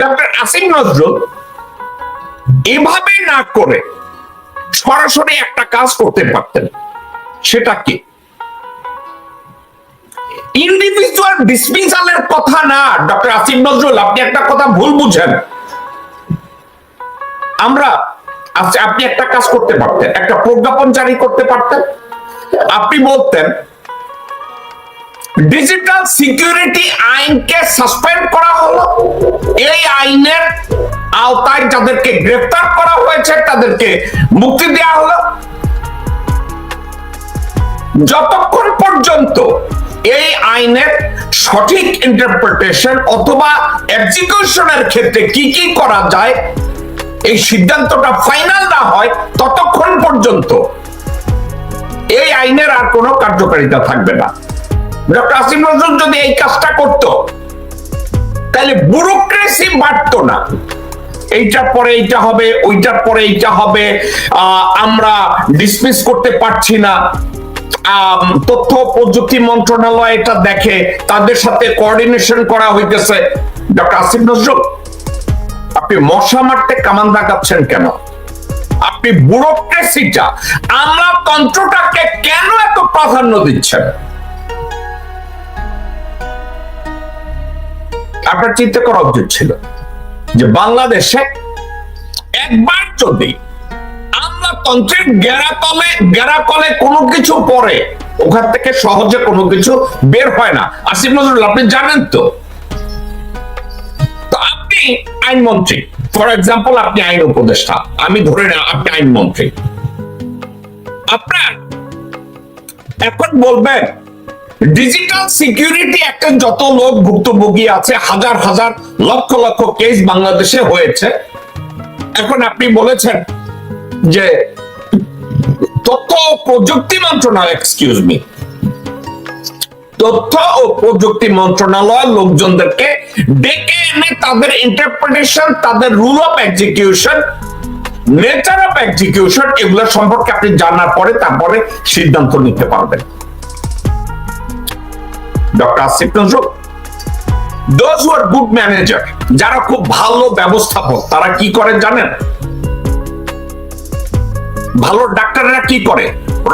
Doctor Asim Nazrul এভাবে না করে সরাসরি একটা কাজ করতে পারতেন। সেটা কি? ইন্ডিভিজুয়াল ডিসমিসালের কথা না ডক্টর আসিফ নজরুল, আপনি একটা কথা ভুল বুঝেন। আমরা আচ্ছা আপনি একটা কাজ করতে পারতেন, একটা প্রজ্ঞাপন জারি করতে পারতেন। আপনি বলতেন ডিজিটাল সিকিউরিটি আইনকে সাসপেন্ড করা হলো। এই আইনের আওতায় যাদেরকে গ্রেফতার করা হয়েছে, তাদেরকে মুক্তি দেওয়া হলো। যতক্ষণ পর্যন্ত এই আইনের সঠিক ইন্টারপ্রিটেশন অথবা এক্সিকিউশনের ক্ষেত্রে কি কি করা যায়, এই সিদ্ধান্তটা ফাইনাল না হয়, ততক্ষণ পর্যন্ত এই আইনের আর কোনো কার্যকারিতা থাকবে না। ডক্টর আসিম নজরুল যদি এই কাজটা করত, তাহলে ব্যুরোক্রেসি না। এইটার পরে এইটা হবে ওইটার পরে এইটা হবে আমরা ডিসমিস করতে পারছি না। তথ্য প্রযুক্তি মন্ত্রণালয় এটা দেখে, তাদের সাথে কোঅর্ডিনেশন করা হইতেছে। ডক্টর আসিফ নজরুল আপনি মশা মারতে কামান দাগাচ্ছেন কেন? আপনি ব্যুরোক্রেসিটা আমরা তন্ত্রটাকে কেন এত প্রাধান্য দিচ্ছেন? আপনার চিন্তা করা উচিত ছিল যে বাংলাদেশে একবার যদি আমলাতন্ত্রের গেরাতলে গেরাকলে কোনো কিছু পড়ে, ওখান থেকে সহজে কোনো কিছু বের হয় না। আসিফ নজরুল, আপনি জানেন তো? আপনি আইনমন্ত্রী ফর এক্সাম্পল, আপনি আইন উপদেষ্টা। আমি ধরে না আপনি আইনমন্ত্রী আপনার এখন বলবেন ডিজিটাল সিকিউরিটি একটা যত লোক ভুক্তভোগী আছে, হাজার হাজার লক্ষ লক্ষ কেস বাংলাদেশে হয়েছে। এখন আপনি বলেছেন যে তথ্য ও প্রযুক্তি মন্ত্রণালয় এক্সকিউজ মি তথ্য ও প্রযুক্তি মন্ত্রণালয় লোকজনদেরকে ডেকে এনে তাদের ইন্টারপ্রিটেশন তাদের rule of execution nature of execution এগুলো সম্পর্কে আপনি জানার পরে তারপরে সিদ্ধান্ত নিতে পারবেন। Doctor Asif Nazrul those who are good manager যারা খুব ভালো ব্যবস্থাপক, তারা কি করে জানেন? ভালো ডাক্তাররা কি করে?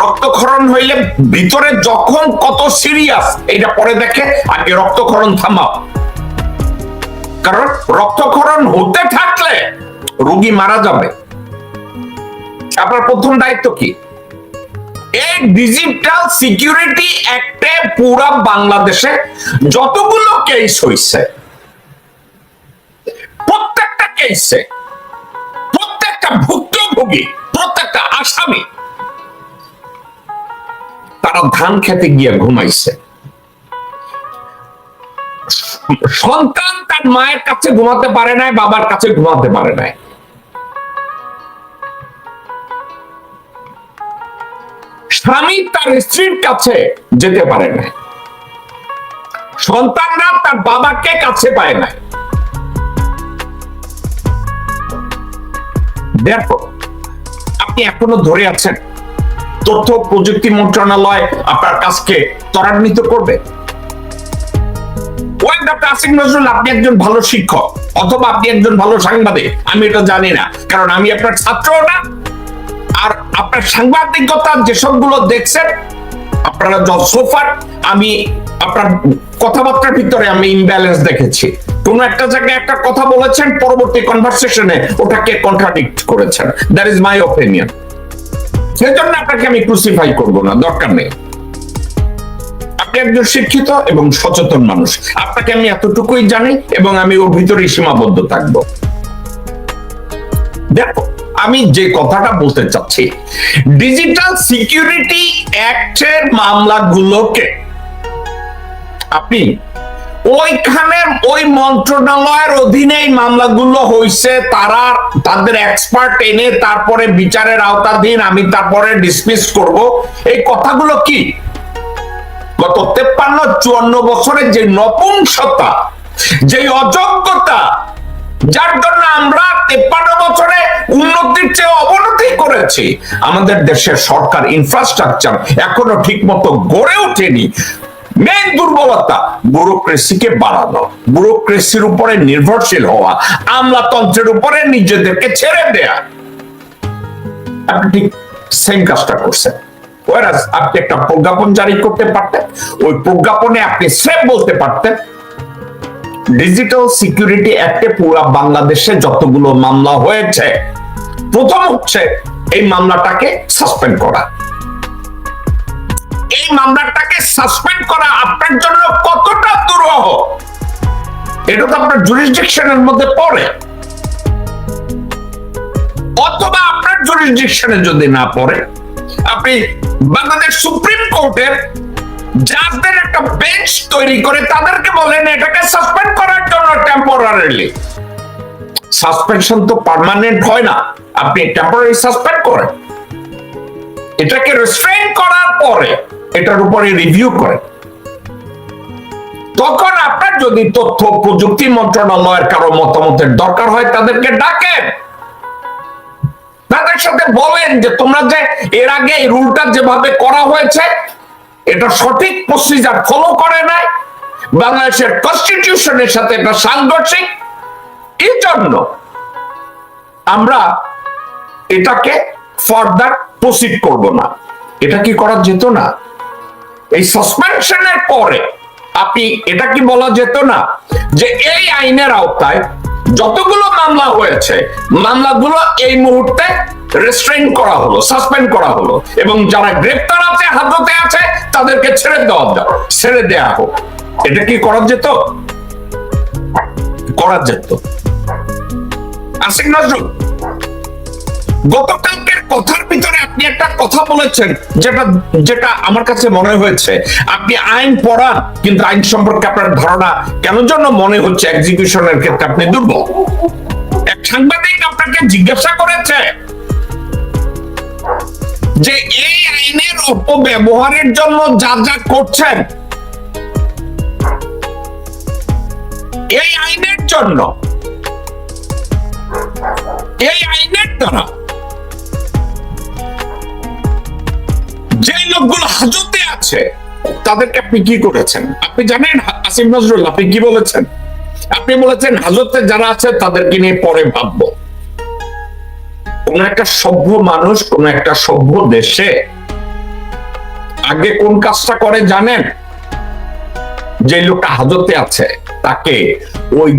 রক্তক্ষরণ হইলে ভিতরে যখন কত সিরিয়াস এটা পরে দেখে আগে রক্তক্ষরণ থামাও। কারণ রক্তক্ষরণ হতে থাকলে রোগী মারা যাবে। আপনার প্রথম দায়িত্ব কি? এই ডিজিটাল সিকিউরিটি অ্যাক্টে পুরা বাংলাদেশে যতগুলো কেস প্রত্যেকটা কেসে প্রত্যেকটা ভুক্তভোগী, প্রত্যেকটা আসামি, তারা ধান খেতে গিয়ে ঘুমাইছে। সন্তান তার মায়ের কাছে ঘুমাতে পারে নাই, বাবার কাছে ঘুমাতে পারে নাই। স্বামী তার স্ত্রীর কাছে যেতে পারে না। সন্তানরা তার বাবাকে কাছে পায় না। দেখো, আপনি এখনও ধরে আছেন, তথ্য প্রযুক্তি মন্ত্রণালয় আপনার কাজকে ত্বরান্বিত করবে। আপনি একজন ভালো শিক্ষক, অথবা আপনি একজন ভালো সাংবাদিক, আমি এটা জানি না, কারণ আমি আপনার ছাত্রও না। আপনার সাংবাদিকতা যেসবগুলো দেখছেন, আপনারা যত সোফার, আমি আপনার কথাবার্তার ভিতরে আমি ইমব্যালেন্স দেখেছি। কোন একটা জায়গায় একটা কথা বলেছেন, পরবর্তী কনভারসেশনে ওটাকে কন্ট্রাডিক্ট করেছেন। দ্যাট ইজ মাই ওপিনিয়ন সেজন্য আপনাকে আমি ক্রুসিফাই করব না, দরকার নেই। আপনি একজন শিক্ষিত এবং সচেতন মানুষ। আপনাকে আমি এতটুকুই জানি এবং আমি ওর ভিতরেই সীমাবদ্ধ থাকব। দেখো আমি যে কথাটা বলতে চাচ্ছি ডিজিটাল সিকিউরিটি অ্যাক্টের মামলাগুলোকে আপনি ওইখানে ওই মন্ত্রণালয়ের অধীনে এই মামলাগুলো হইছে, তারা তাদের এক্সপার্ট এনে তারপরে বিচারের আওতাধীন আমি তারপরে ডিসমিস করব। এই কথাগুলো কি? গত তেপ্পান্ন, চুয়ান্ন বছরের যে নপুংসতা যে অযোগ্যতা যার জন্য আমরা তেপ্পান্ন বছরে উন্নতির চেয়ে অবনতি করেছি। আমাদের দেশের সরকার ইনফ্রাস্ট্রাকচার এখনও ঠিক মতো গড়ে ওঠেনি। মেন দুর্বলতা ব্যুরোক্রেসিকে বাড়ানো। ব্যুরোক্রেসির উপরে নির্ভরশীল হওয়া, আমলাতন্ত্রের উপরে নিজেদেরকে ছেড়ে দেয়া। আপনি ঠিক সেম কাজটা করছেন। আপনি একটা প্রজ্ঞাপন জারি করতে পারতেন, ওই প্রজ্ঞাপনে আপনি সেম বলতে পারতেন। ডিজিটাল সিকিউরিটি অ্যাক্টে পুরো বাংলাদেশে যতগুলো মামলা হয়েছে, প্রথম হচ্ছে এই মামলাটাকে সাসপেন্ড করা। এই মামলাটাকে সাসপেন্ড করা আপনার জন্য কতটা দুরূহ? এটা তো আপনার জুরিসডিকশনের মধ্যে পড়ে। অথবা আপনার জুরিসডিকশনে যদি না পড়ে, আপনি বাংলাদেশ সুপ্রিম কোর্টের জাজদের একটা বেঞ্চ তৈরি করে তাদেরকে বলেন এটাকে সাসপেন্ড করার জন্য টেম্পোরারিলি সাসপেনশন তো পার্মানেন্ট হয় না। আপনি টেম্পোরারি সাসপেন্ড করেন। এটাকে রেস্ট্রেন করার পরে এটার উপরে রিভিউ করে তখন আপনার যদি তথ্য, প্রযুক্তি মন্ত্রণালয়ের কারও মতামতের দরকার হয়, তাদেরকে ডাকেন। তাদের সাথে বলেন যে, তোমরা যে এর আগে এই রুলটা যেভাবে করা হয়েছে এটা সঠিক প্রসিজার ফলো করে নাই। বাংলাদেশের কনস্টিটিউশনের সাথে এটা সাংঘর্ষিক। এই জন্য আমরা এটাকে ফার্দার প্রসিড করব না। এটা কি করা যেত না? এই সাসপেনশনের পরে আপনি এটা কি বলা যেত না? যে এই আইনের আওতায় যতগুলো মামলা হয়েছে, মামলাগুলো এই মুহূর্তে রেস্ট্রেন করা হলো সাসপেন্ড করা হলো। এবং যারা গ্রেপ্তার আছে আছে, তাদেরকে ছেড়ে দেওয়া দাও ছেড়ে দেয়া হোক। এটা কি করা যেত? করা যেত। আসিক নজরুল গতকালকের কথার ভিতরে আপনি একটা কথা বলেছেন, যেটা যেটা আমার কাছে মনে হয়েছে। আপনি আইন পড়ান, কিন্তু আইন সম্পর্কে আপনার ধারণা কেন জন্য মনে হচ্ছে এক্সিকিউশনের ক্ষেত্রে আপনি দুর্বল? এক সাংবাদিক আপনাকে জিজ্ঞাসা করেছে যে এই আইনের অপব্যবহারের জন্য যা যা করছেন, এই আইনের জন্য, এই আইনের দ্বারা আছে তাদেরকে আপনি কি করেছেন? আপনি জানেন আসিম নজরুল, আপনি কি বলেছেন? আপনি বলেছেন হাজতে যারা আছে তাদেরকে নিয়ে পরে ভাববো। কোন একটা সভ্য মানুষ, কোন একটা সভ্য দেশে আগে কোন কাজটা করে জানেন? যে লোকটা হাজতে আছে, তাকে ওই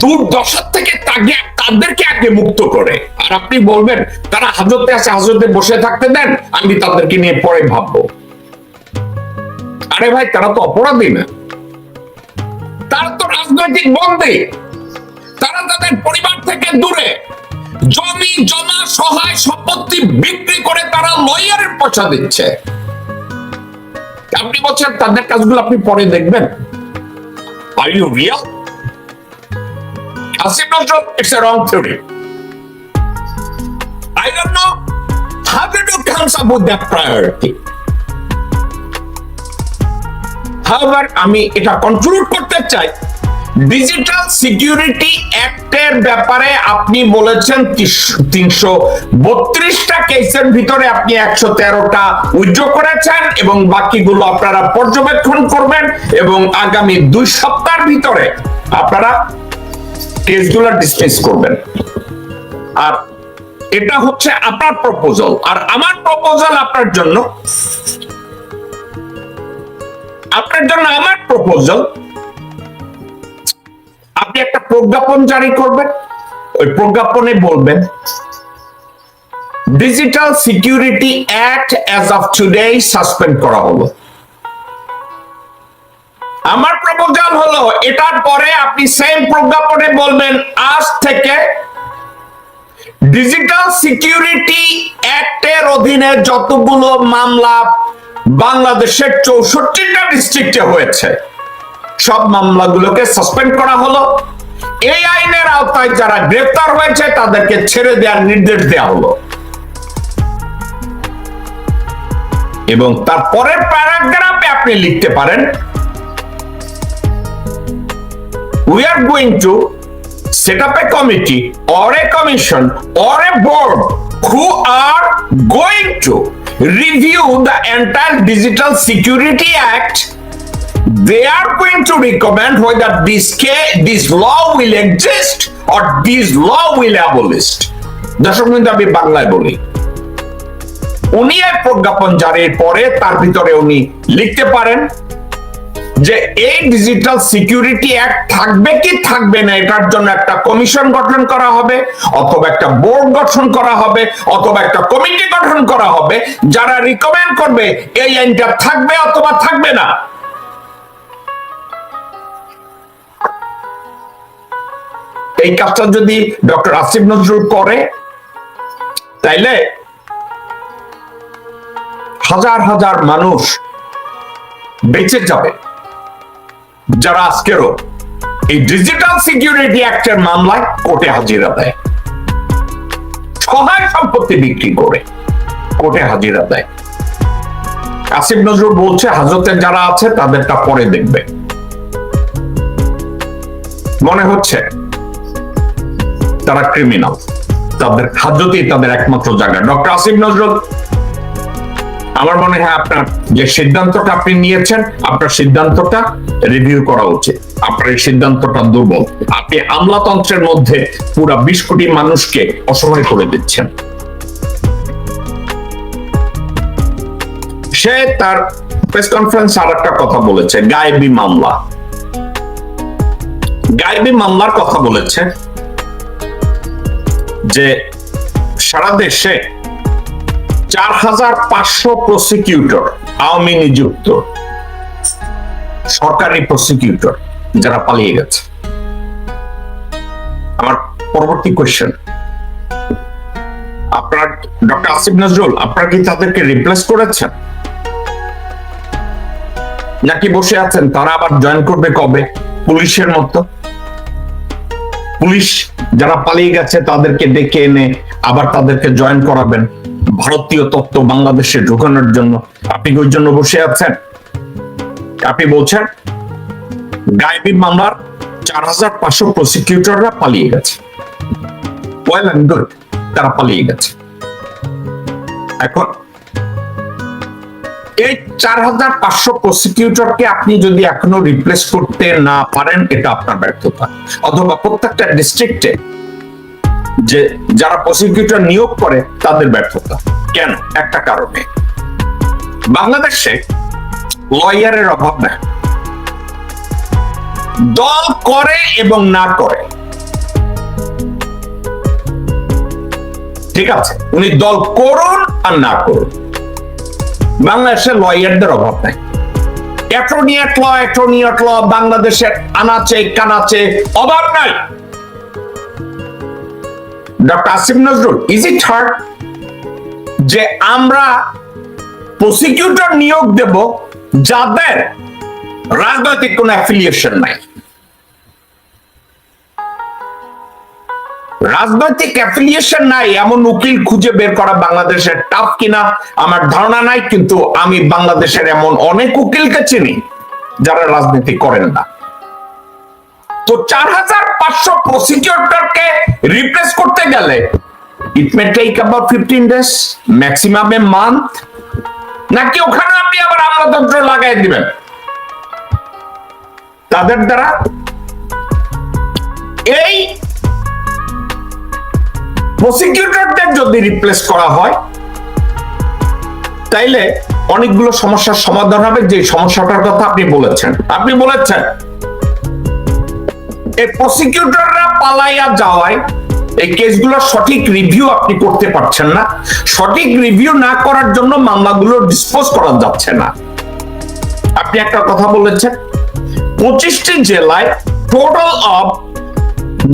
দুর্দশার থেকে তাকে, তাদেরকে আগে মুক্ত করে। আর আপনি বলবেন, তারা হাজতে আছে, হাজতে বসে থাকতে দেন, আমি তাদেরকে নিয়ে পরে ভাববো। আরে ভাই তারা তো অপরাধী না। তারা তো রাজনৈতিক বন্দী। তারা তাদের পরিবার থেকে দূরে। জমি জমা সহায় সম্পত্তি বিক্রি করে তারা লয়ারের পয়সা দিচ্ছে। আপনি বলছেন তাদের কাজগুলো আপনি পরে দেখবেন। Are you real Asim Nazrul, it's a wrong theory. I don't know how did you come up with that. However, আমি এটা কনক্লুড করতে চাই। ডিজিটাল সিকিউরিটি অ্যাক্টের ব্যাপারে আপনি বলেছেন তিনশো বত্রিশটা কেসের ভিতরে আপনি একশো তেরোটা উইথড্র করেছেন এবং বাকিগুলো আপনারা পর্যবেক্ষণ করবেন এবং আগামী দুই সপ্তাহের ভিতরে আপনারা কেসগুলো ডিসমিস করবেন। আর এটা হচ্ছে আপনার প্রপোজাল আর আমার প্রপোজাল আপনার জন্য আপনার জন্য আমার প্রপোজাল আপনি একটা প্রজ্ঞাপন জারি করবেন, ওই প্রজ্ঞাপনে বলবেন digital security act as of today suspend করা হলো। আমার প্রপোজাল হলো, এটার পরে আপনি সেম প্রজ্ঞাপনে বলবেন, আজ থেকে ডিজিটাল সিকিউরিটি অ্যাক্টের অধীনে যতগুলো মামলা বাংলাদেশের চৌষট্টিটা ডিস্ট্রিক্টে হয়েছে। সব মামলাগুলোকে সাসপেন্ড করা হলো। এই আইনের আওতায় যারা গ্রেফতার হয়েছে, তাদেরকে ছেড়ে দেওয়ার নির্দেশ দেওয়া হলো। এবং তারপরের প্যারাগ্রাফে আপনি লিখতে পারেন, we are going to set up a committee or a commission or a board who are going to review the entire Digital Security Act they are going to recommend whether this case, this law will exist or this law will abolish. দর্শক কিন্তু আমি বাংলায় বলি উনি এক প্রজ্ঞাপন জারির পরে তার ভিতরে উনি লিখতে পারেন যে এই ডিজিটাল সিকিউরিটি অ্যাক্ট থাকবে কি থাকবে না, এটার জন্য একটা কমিশন গঠন করা হবে, অথবা একটা বোর্ড গঠন করা হবে, অথবা একটা কমিটি গঠন করা হবে, যারা রিকমেন্ড করবে এই আইনটা থাকবে অথবা থাকবে না। এই কাজটা যদি ডক্টর আসিফ নজরুল করে, তাইলে হাজার হাজার মানুষ বেঁচে যাবে। যারা আজকেরও এই ডিজিটাল সিকিউরিটি অ্যাক্টের মামলায় কোর্টে হাজিরা দেয়, সহায় সম্পত্তি বিক্রি করে কোর্টে হাজিরা দেয়। আসিফ নজরুল বলছে, হাজতের যারা আছে তাদেরটা পরে দেখবে। মনে হচ্ছে তারা ক্রিমিনাল তাদের হাজতেই তাদের একমাত্র জায়গা। ডক্টর আসিফ নজরুল আমার মনে হয় আপনার যে সিদ্ধান্তটা আপনি নিয়েছেন, আপনার সিদ্ধান্তটা রিভিউ করা উচিত। আপনার এই সিদ্ধান্তটা দুর্বল। আপনি আমলাতন্ত্রের মধ্যে পুরা বিশ কোটি মানুষকে অসহায় করে দিচ্ছেন। সে তার প্রেস কনফারেন্স আর একটা কথা বলেছে, গায়েবী মামলা। গায়েবী মামলার কথা বলেছে যে সারা দেশে চার হাজার পাঁচশো প্রসিকিউটর আওয়ামী নিযুক্ত। সরকারি প্রসিকিউটর যারা পালিয়ে গেছে। আমার পরবর্তী কোয়েশ্চেন আপনার ডক্টর আসিফ নজরুল, আপনারা কি তাদেরকে রিপ্লেস করেছেন? নাকি বসে আছেন? তারা আবার জয়েন করবে কবে? পুলিশের মতো। পুলিশ যারা পালিয়ে গেছে তাদেরকে ডেকে এনে আবার তাদেরকে জয়েন করাবেন। ভারতীয় তত্ত্ব বাংলাদেশে ঢুকানোর জন্য। আপনি ওই জন্য বসে আছেন? আপনি বলছেন, গায়েবী মামলার চার হাজার পাঁচশো প্রসিকিউটররা পালিয়ে গেছে। ওয়েল অ্যান্ড গুড তারা পালিয়ে গেছে। এখন, এই চার হাজার পাঁচশো প্রসিকিউটরকে আপনি যদি এখনও রিপ্লেস করতে না পারেন, এটা আপনার ব্যর্থতা। অথবা প্রত্যেকটা ডিস্ট্রিক্টে যে যারা প্রসিকিউটর নিয়োগ করে তাদের ব্যর্থতা। কেন? একটা কারণে। বাংলাদেশে লয়ারের অভাব নেই। দল করে এবং না করে। ঠিক আছে? উনি দল করুন আর না করুন। বাংলাদেশে লয়ারদের অভাব নাই। অ্যাটর্নিয়েট ল অ্যাটর্নিয়েট ল বাংলাদেশের আনাচে, কানাচে অভাব নাই। Doctor Asif Nazrul is it hard যে আমরা প্রসিকিউটর নিয়োগ দেব যাদের রাজনৈতিক কোন অ্যাফিলিয়েশন নাই? রাজনৈতিক অ্যাফিলিয়েশন নাই, এমন উকিল খুঁজে বের করা বাংলাদেশের টাফ কিনা আমার ধারণা নাই, কিন্তু আমি বাংলাদেশের এমন অনেক উকিলকে চিনি যারা রাজনীতি করেন না। তো চার হাজার পাঁচশো প্রসিকিউটরকে রিপ্লেস করতে গেলে it may take about fifteen days maximum a month নাকি ওখানে আপনি আবার আমলাতন্ত্র লাগাই দিবেন? তাদের দ্বারা এই প্রসিকিউটরদের যদি রিপ্লেস করা হয়, তাইলে অনেকগুলো সমস্যার সমাধান হবে যে সমস্যাটার কথা আপনি বলেছেন। আপনি বলেছেন এই প্রসিকিউটররা পালাইয়া যাওয়ায় এই কেসগুলোর সঠিক রিভিউ আপনি করতে পারছেন না। সঠিক রিভিউ না করার জন্য মামলাগুলো ডিসপোজ করা যাচ্ছে না। আপনি একটা কথা বলেছেন, পঁচিশটি জেলায় টোটাল অফ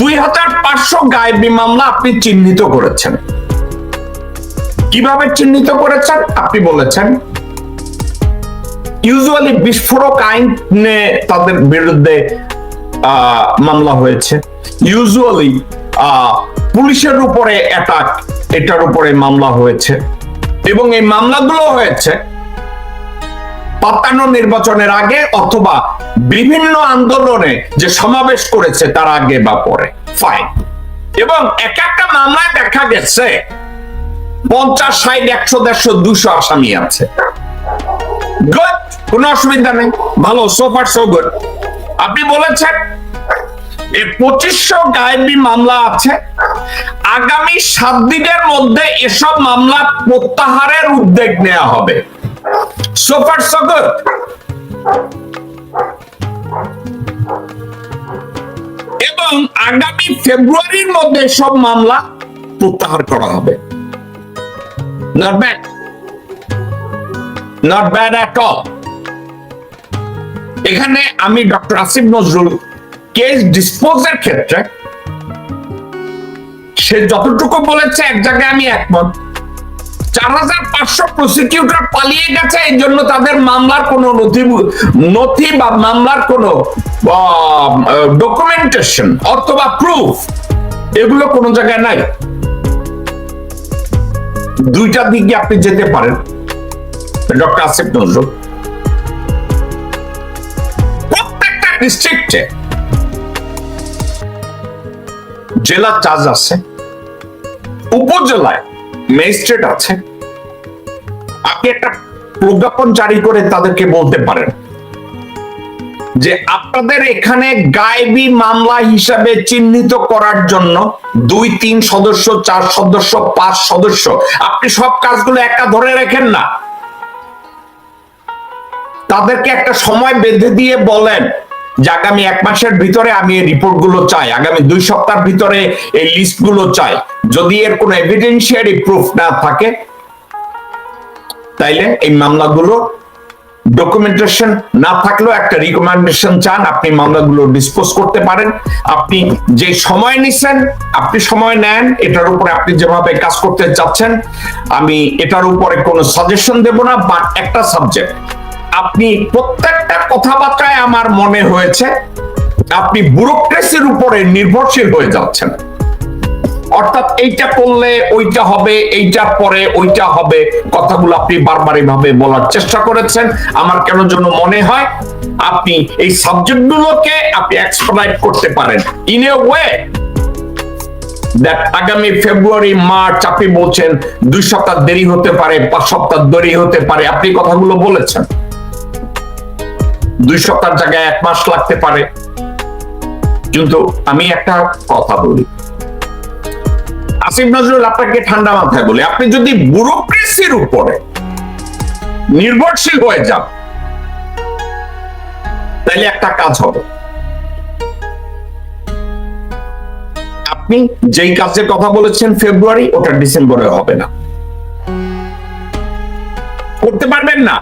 দুই হাজার পাঁচশো গায়েবী মামলা আপনি চিহ্নিত করেছেন। কীভাবে চিহ্নিত করেছেন? আপনি বলেছেন ইউজুয়ালি বিস্ফোরক আইনে তাদের বিরুদ্ধে মামলা হয়েছে। ইউজুয়ালি পুলিশের উপরে অ্যাটাক এটার উপরে মামলা হয়েছে। এবং এই মামলাগুলো হয়েছে পাতানো নির্বাচনের আগে অথবা বিভিন্ন আন্দোলনে যে সমাবেশ করেছে তার আগে বা পরে। ফাইন এবং এক একটা মামলায় দেখা গেছে পঞ্চাশ, ষাট, একশো, দেড়শো দুশো আসামি আছে। গুড কোনো অসুবিধা নেই। ভালো সোফার সো গুড আপনি বলেছেন পঁচিশশো গায়েবী মামলা আছে। আগামী সাত দিনের মধ্যে এসব মামলা প্রত্যাহারের উদ্যোগ নেওয়া হবে। সোফার সো গুড এবং আগামী ফেব্রুয়ারির মধ্যে সব মামলা প্রত্যাহার করা হবে। Not bad not bad at all এখানে আমি ডক্টর আসিফ নজরুল কেস ডিসপোজের ক্ষেত্রে সে যতটুকু বলেছে এক জায়গায় আমি একমত। চার হাজার পাঁচশো প্রসিকিউটর পালিয়ে গেছে, এই জন্য তাদের মামলার কোনো নথি নথি বা মামলার কোনো ডকুমেন্টেশন অথবা প্রুফ এগুলো কোনো জায়গায় নাই। দুইটা দিকে আপনি যেতে পারেন। ডক্টর আসিফ নজরুল। ডিস্ট্রিক্টে জেলা চার্জ আছে, উপজেলায় ম্যাজিস্ট্রেট আছে। আপনি একটা প্রজ্ঞাপন জারি করে তাদেরকে বলতে পারেন যে আপনাদের এখানে গায়েবী মামলা হিসাবে চিহ্নিত করার জন্য দুই, তিন সদস্য, চার সদস্য, পাঁচ সদস্য, আপনি সব কাজগুলো একা ধরে রাখেন না। তাদেরকে একটা সময় বেঁধে দিয়ে বলেন যে আগামী এক মাসের ভিতরে আমি এই রিপোর্টগুলো চাই। আগামী দুই সপ্তাহের ভিতরে এই লিস্টগুলো চাই। যদি এর কোনো এভিডেন্সিয়ারি প্রুফ না থাকে, তাইলে এই মামলাগুলো ডকুমেন্টেশন না থাকলেও একটা রিকমেন্ডেশন চান, আপনি মামলাগুলো ডিসপোজ করতে পারেন। আপনি যে সময় নিচ্ছেন আপনি সময় নেন, এটার উপরে আপনি যেভাবে কাজ করতে চাচ্ছেন আমি এটার উপরে কোনো সাজেশন দেব না বাট একটা সাবজেক্ট আপনি প্রত্যেকটা কথাবার্তায় আমার মনে হয়েছে, আপনি ব্যুরোক্রেসির উপরে নির্ভরশীল হয়ে যাচ্ছেন। অর্থাৎ এইটা করলে ওইটা হবে, এইটা পরে ওইটা হবে, কথাগুলো আপনি বারবার এভাবে বলার চেষ্টা করেছেন। আমার কেন জন্য মনে হয়, আপনি এই সাবজেক্টগুলোকে আপনি এক্সপ্লাইট করতে পারেন। ইন এ ওয়ে দ্যাট আগামী ফেব্রুয়ারি, মার্চ আপনি বলছেন, দুই সপ্তাহ দেরি হতে পারে, পাঁচ সপ্তাহ দেরি হতে পারে, আপনি কথাগুলো বলেছেন। দুই সপ্তাহ জায়গায় এক মাস লাগতে পারে। কিন্তু আমি একটা কথা বলি। আসিফ নজরুল, আপনাকে ঠান্ডা মাথায় বলি, আপনি যদি ব্যুরোক্রেসির উপরে নির্ভরশীল হয়ে যান, তাহলে একটা কাজ হবে। আপনি যেই কাজের কথা বলেছেন ফেব্রুয়ারি, ওটা ডিসেম্বরে হবে না। করতে পারবেন না।